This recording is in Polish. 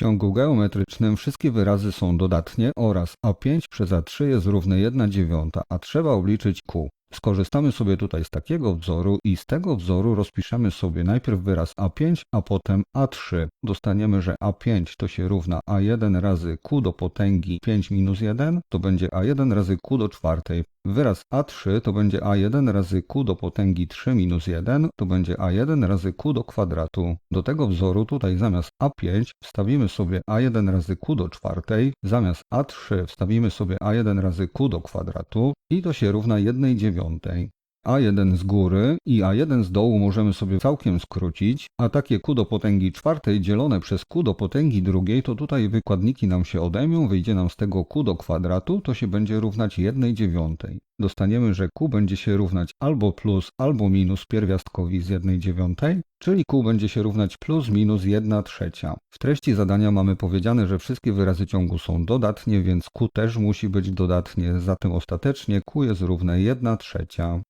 ciągu geometrycznym wszystkie wyrazy są dodatnie oraz a5 przez a3 jest równe 1 dziewiąta, a trzeba obliczyć q. Skorzystamy sobie tutaj z takiego wzoru i z tego wzoru rozpiszemy sobie najpierw wyraz a5, a potem a3. Dostaniemy, że a5 to się równa a1 razy q do potęgi 5 minus 1, to będzie a1 razy q do czwartej. Wyraz a3 to będzie a1 razy q do potęgi 3 minus 1, to będzie a1 razy q do kwadratu. Do tego wzoru tutaj zamiast a5 wstawimy sobie a1 razy q do czwartej, zamiast a3 wstawimy sobie a1 razy q do kwadratu i to się równa 1 dziewiątej. on thing. A1 z góry i A1 z dołu możemy sobie całkiem skrócić, a takie q do potęgi czwartej dzielone przez q do potęgi drugiej, to tutaj wykładniki nam się odejmą, wyjdzie nam z tego q do kwadratu, to się będzie równać 1 dziewiątej. Dostaniemy, że q będzie się równać albo plus, albo minus pierwiastkowi z 1 dziewiątej, czyli q będzie się równać plus minus 1 trzecia. W treści zadania mamy powiedziane, że wszystkie wyrazy ciągu są dodatnie, więc q też musi być dodatnie, zatem ostatecznie q jest równe 1 trzecia.